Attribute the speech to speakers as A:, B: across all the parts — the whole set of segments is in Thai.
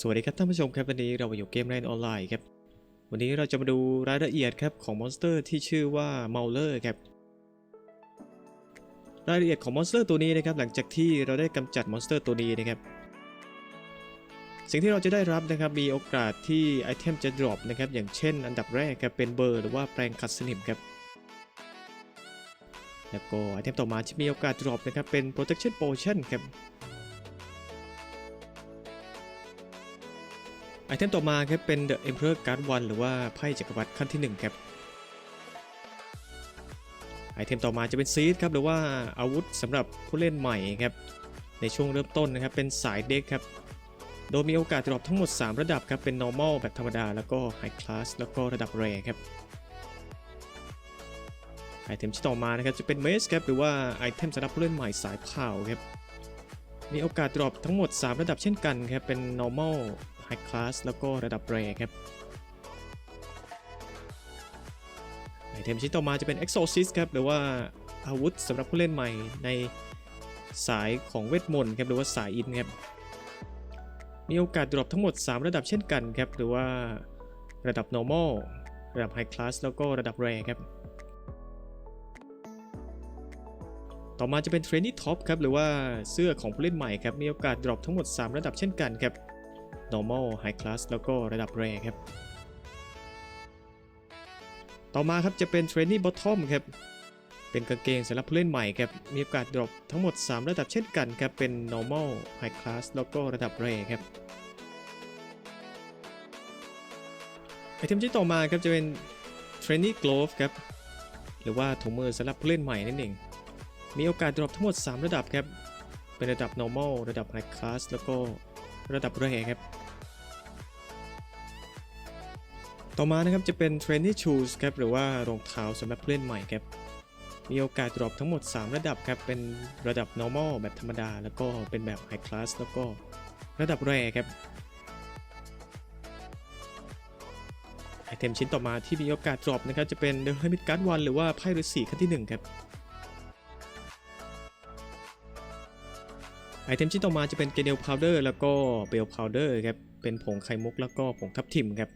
A: สวัสดีครับท่านผู้ชมครับวันนี้เราอยู่เกมเล่นออนไลน์ครับ วันนี้เราจะมาดูรายละเอียดครับของมอนสเตอร์ที่ชื่อว่าเมาเลอร์ครับรายละเอียดของมอนสเตอร์ตัวนี้นะครับหลังจากที่เราได้กำจัดมอนสเตอร์ตัวนี้นะครับ สิ่งที่เราจะได้รับนะครับมีโอกาสที่ไอเทมจะดรอปนะครับอย่างเช่น อันดับแรกครับเป็นเบอร์หรือว่าแปลงขัดสนิมครับแล้วก็ไอเทมต่อมาที่มีโอกาสดรอปนะครับเป็น protection potion ครับ ไอเทมต่อมาครับเป็น The Emperor Card 1หรือว่าไพ่จักรพรรดิขั้นที่ 1 ครับ ไอเทมต่อมาจะเป็นซีดครับหรือว่าอาวุธสำหรับผู้เล่นใหม่ครับ ในช่วงเริ่มต้นนะครับเป็นสายเด็กครับ โดยมีโอกาสดรอปทั้งหมด 3 ระดับครับเป็น normal แบบธรรมดา แล้วก็ high class แล้วก็ระดับ rare ครับไอเทมที่ต่อมานะครับจะเป็น mace ครับหรือว่าไอเทมสำหรับผู้เล่นใหม่สายเผาครับมีโอกาสดรอปทั้งหมด 3 ระดับเช่นกันครับเป็น normal high class แล้วก็ระดับ r a r ครับไอเทมชิ้นต่อมาจะเป็น exorcist ครับ หรือว่าอาวุธสำหรับผู้เล่นใหม่ในสายของเวทมนต์ครับ หรือว่าสายอินครับ มีโอกาสดรอปทั้งหมด 3 ระดับเช่นกันครับ หรือว่าระดับ normal ระดับ high class แล้วก็ระดับ rare ครับ ต่อมาจะเป็น Trainee Top ครับ หรือว่าเสื้อของผู้เล่นใหม่ครับ มีโอกาสดรอปทั้งหมด 3 ระดับเช่นกันครับ normal high class แล้วก็ระดับ rare ครับ ต่อมาครับจะเป็น Trainee Bottom ครับ เป็นกางเกงสำหรับผู้เล่นใหม่ครับ มีโอกาสดรอปทั้งหมด 3 ระดับเช่นกันครับ เป็น normal high class แล้วก็ระดับ rare ครับไอเทมที่ต่อมาครับจะเป็น Trainee Glove ครับ หรือว่าถุงมือสำหรับผู้เล่นใหม่นั่นเอง มีโอกาสดรอปทั้งหมด 3 ระดับครับ เป็นระดับ normal ระดับ high class แล้วก็ ระดับ rare ครับ ต่อมานะครับจะเป็น Trainee Shoes ครับหรือว่ารองเท้าสำหรับผู้เล่นใหม่ครับ มีโอกาสดรอปทั้งหมด 3 ระดับครับ เป็นระดับ normal แบบธรรมดา แล้วก็เป็นแบบ high class แล้วก็ระดับ rare ครับไอเทมชิ้นต่อมาที่มีโอกาสดรอปนะครับจะเป็น The Hermit Card 1หรือว่าไพ่ฤาษีขั้นที่1ครับ ไอเทมชิ้นต่อมาจะเป็น g ก n เ l Powder แล้วก็ Bell Powder ครับเป็นผงไข่มุกแล้วก็ผงทับทิมครับ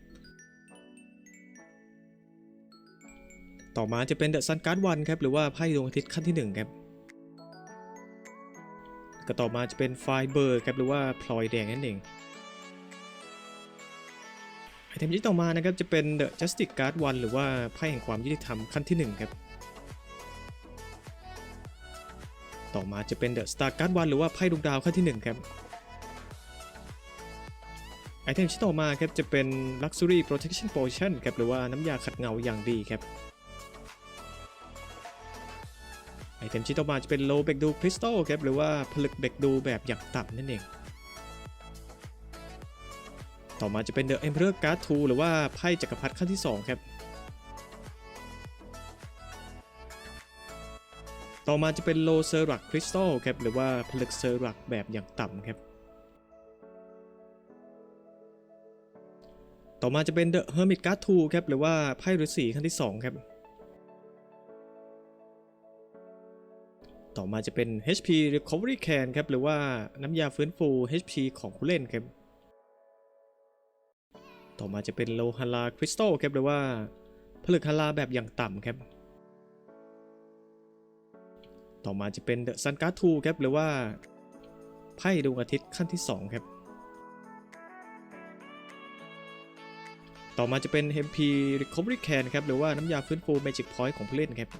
A: ต่อมาจะเป็น The Sun Card 1ครับหรือว่าไพ่ดวงอาทิตย์ขั้นที่1ครับก็ต่อมาจะเป็น Fiber ครับหรือว่าพลอยแดงนั่นเองไอเทมที่ต่อมานะครับจะเป็น The Justice Card 1หรือว่าไพ่แห่งความยุติธรรมขั้นที่1ครับ ต่อมาจะเป็น The Star Card 1หรือว่าไพ่ดวงดาวขั้นที่ 1 ครับไอเทมที่ต่อมาครับจะเป็น Luxury Protection Potion ครับหรือว่าน้ำยาขัดเงาอย่างดีครับไอเทมที่ต่อมาจะเป็น Low b e c k d o Crystal ครับหรือว่าผลึกเบกดูแบบอย่างต่ำนั่นเอง ต่อมาจะเป็น The Emperor Card 2หรือว่าไพ่จักรพรรดิขั้นที่ 2 ครับ ต่อมาจะเป็น Low s e r a c Crystal ครับหรือว่าผลึกเซอรักแบบอย่างต่ำครับ ต่อมาจะเป็น The Hermit Card 2ครับหรือว่าไพ่ฤาษีขั้นที่ 2 ครับ ต่อมาจะเป็น HP Recovery Can ครับหรือว่าน้ำยาฟื้นฟู HP ของผู้เล่นครับต่อมาจะเป็นโลฮาราคริสตัลครับหรือว่าผลึกฮาราแบบอย่างต่ำครับ ต่อมาจะเป็นเดอะซันการ์ทูครับหรือว่าไพ่ดวงอาทิตย์ขั้นที่ 2 ครับ ต่อมาจะเป็น MP Recovery Can ครับหรือว่าน้ำยาฟื้นฟู Magic Point ของผู้เล่นครับ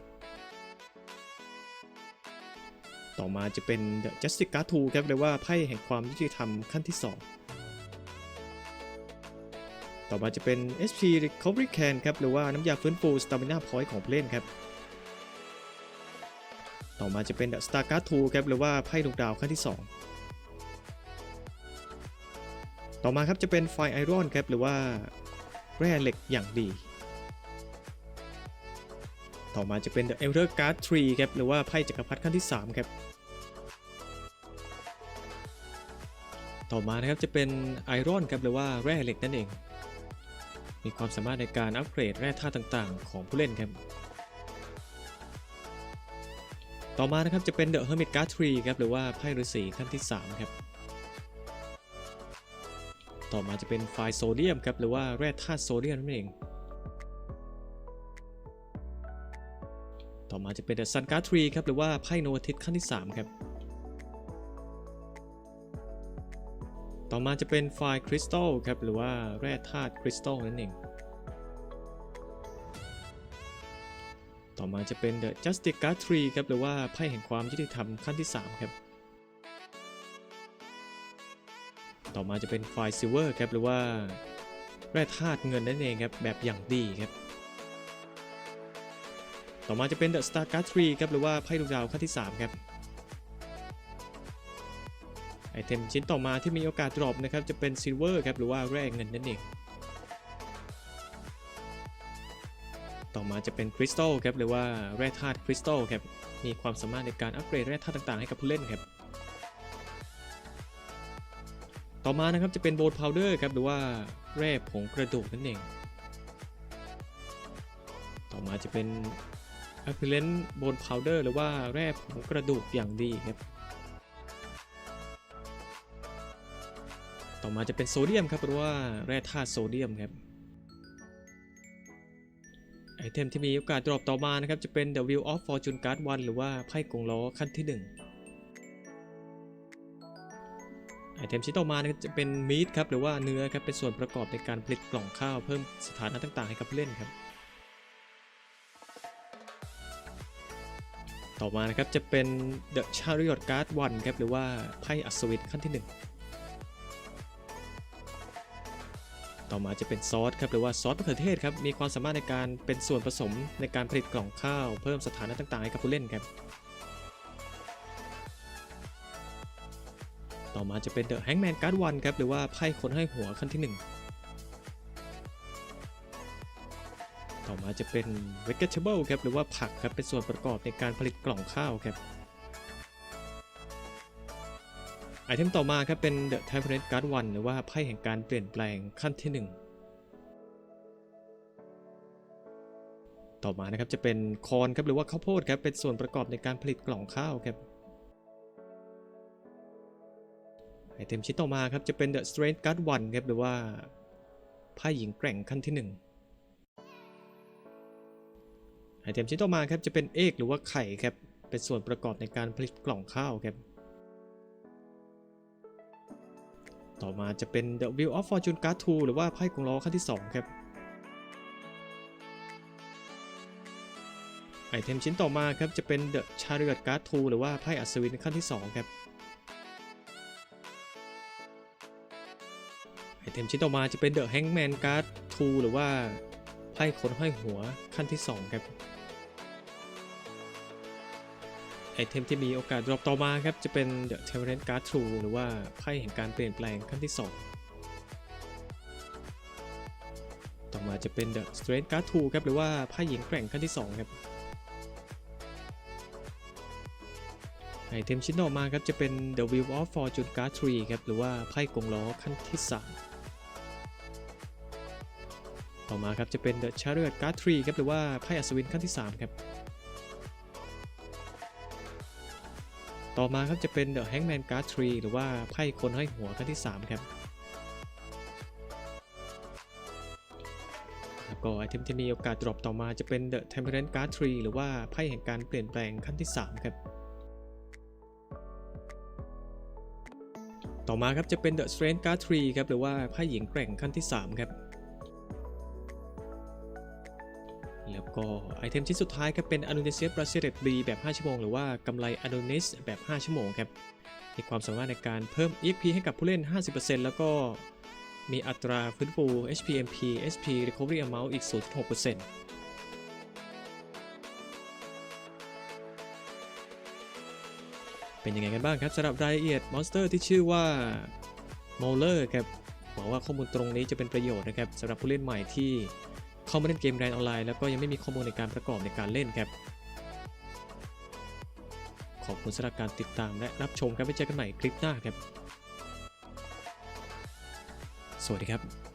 A: ต่อมาจะเป็น The Justice Card 2ครับหรือว่าไพ่แห่งความยุติธรรมขั้นที่ 2 ต่อมาจะเป็น HP Recovery Can ครับหรือว่าน้ำยาฟื้นฟู Stamina Point ของผู้เล่นครับ ต่อมาจะเป็น Star Card 2ครับหรือว่าไพ่ดวงดาวขั้นที่ 2 ต่อมาครับจะเป็น Fire Iron ครับหรือว่าแร่เหล็กอย่างดี ต่อมาจะเป็น The Emperor Card 3ครับหรือว่าไพ่จักรพรรดิขั้นที่ 3 ครับ ต่อมานะครับจะเป็น Iron ครับหรือว่าแร่เหล็กนั่นเอง มีความสามารถในการอัปเกรดแร่ธาตุต่างๆ ของผู้เล่นครับ ต่อมานะครับจะเป็น The Hermit Card 3ครับหรือว่าไพ่ฤาษีขั้นที่3ครับต่อมาจะเป็นไฟโซเดียมครับหรือว่าแร่ธาตุโซเดียมนั่นเอง ต่อมาจะเป็น The Sun Card Tree ครับหรือว่าไพ่โนอาทิตขั้นที่3ครับต่อมาจะเป็นไฟคริสตัลครับหรือว่าแร่ธาตุคริสตัลนั่นเอง ต่อมาจะเป็น The Justice Card Tree ครับหรือว่าไพ่แห่งความยุติธรรมขั้นที่ 3 ครับต่อมาจะเป็นไฟล์ซิลเวอร์ครับหรือว่าแร่ธาตุเงินนั่นเองครับแบบอย่างดีครับต่อมาจะเป็น The Star Card Tree ครับหรือว่าไพ่ดวงดาวขั้นที่ 3 ครับไอเทมชิ้นต่อมาที่มีโอกาสดรอปนะครับจะเป็นซิลเวอร์ครับหรือว่าแร่เงินนั่นเอง ต่อมาจะเป็นคริสตัลครับหรือว่าแร่ธาตุคริสตัลครับมีความสามารถในการอัปเกรดแร่ธาตุต่างๆ ให้กับผู้เล่นครับต่อมานะครับจะเป็นโบนพาวเดอร์ครับหรือว่าแร่ผงกระดูกนั่นเอง ต่อมาจะเป็น a p p e l a n t Bone Powder หรือว่าแร่ผงกระดูกอย่างดีครับ ต่อมาจะเป็นโซเดียมครับหรือว่าแร่ธาตุโซเดียมครับ ไอเทมที่มีโอกาสดรอปต่อมานะครับ จะเป็น The Wheel of Fortune Card 1หรือว่าไพ่กงล้อขั้นที่ 1 ไอเทมชิ้นต่อมานะครับจะเป็นมีดครับหรือว่าเนื้อครับเป็นส่วนประกอบในการผลิตกล่องข้าวเพิ่มสถานะต่างๆ ให้กับผู้เล่นครับ ต่อมานะครับจะเป็น The Chariot Card 1ครับหรือว่าไพ่อัศวินขั้นที่ 1 ต่อมาจะเป็นซอสครับหรือว่าซอสมะเขือเทศครับมีความสามารถในการเป็นส่วนผสมในการผลิตกล่องข้าว เพิ่มสถานะต่างๆให้กับผู้เล่นครับ ต่อมาจะเป็น The Hangman Card 1ครับหรือว่าไพ่คนให้หัวขั้นที่ 1 ต่อมาจะเป็น vegetable ครับหรือว่าผักครับเป็นส่วนประกอบในการผลิตกล่องข้าวครับ ไอเทมต่อมาครับเป็น The Temperance Card 1 หรือว่าไพ่แห่งการเปลี่ยนแปลงขั้นที่ 1 ต่อมานะครับจะเป็นคอนครับหรือว่าข้าวโพดครับเป็นส่วนประกอบในการผลิตกล่องข้าวครับไอเทมชิ้นต่อมาครับจะเป็น The Strength Card 1 ครับหรือว่าไพ่หญิงแกร่งขั้นที่ 1 ไอเทมชิ้นต่อมาครับจะเป็นเอกหรือว่าไข่ครับเป็นส่วนประกอบในการผลิตกล่องข้าวครับ ต่อมาจะเป็น The Wheel of Fortune Card 2หรือว่าไพ่กงล้อขั้นที่ 2 ครับ ไอเทมชิ้นต่อมาครับจะเป็น The Chariot Card 2หรือว่าไพ่อัศวินขั้นที่ 2 ครับ ไอเทมชิ้นต่อมาจะเป็น The Hangman Card 2หรือว่าไพ่คนห้อยหัวขั้นที่ 2 ครับ เทมที่มีโอกาสดรอปต่อมาครับ จะเป็น The Temperance Card True หรือว่าไพ่แห่งการเปลี่ยนแปลงขั้นที่ 2 ต่อมาจะเป็น The Strength Card 2ครับ หรือว่าไพ่หญิงแกร่งขั้นที่ 2 ครับ ไอเทมชิ้นต่อมาครับจะเป็น The Wheel of Fortune Card 3ครับ หรือว่าไพ่กงล้อขั้นที่ 3ต่อมาครับจะเป็น The Chariot Card 3ครับหรือว่าไพ่อัศวินขั้นที่ 3 ครับ ต่อมาครับจะเป็น The Hangman Card 3หรือว่าไพ่คนห้อยหัวขั้นที่ 3 ครับแล้วก็ไอเทมที่มีโอกาสดรอปต่อมาจะเป็น The Temperance Card 3หรือว่าไพ่แห่งการเปลี่ยนแปลงขั้นที่ 3 ครับ ต่อมาครับจะเป็น The Strength Card 3ครับหรือว่าไพ่หญิงแกร่งขั้นที่ 3 ครับ ก็ไอเทมชิ้นสุดท้ายครับเป็น a n o n i s i u s Bracelet B แบบ 5 ชั่วโมง หรือว่ากำไร Adonis แบบ 5 ชั่วโมงครับมีความสามารถในการเพิ่ม EXP ให้กับผู้เล่น 50%แล้วก็มีอัตราฟื้นฟู HPMP SP Recovery Amount อีก 0.6%เป็นยังไงกันบ้างครับสำหรับรายละเอียดมอนสเตอร์ที่ชื่อว่า m o l e r ครับหวังว่าข้อมูลตรงนี้จะเป็นประโยชน์นะครับสำหรับผู้เล่นใหม่ที่ เข้ามาเล่นเกมแรนออนไลน์แล้วก็ยังไม่มีข้อมูลในการประกอบในการเล่นครับ ขอบคุณสำหรับการติดตามและรับชมครับไว้เจอกันใหม่คลิปหน้าครับ สวัสดีครับ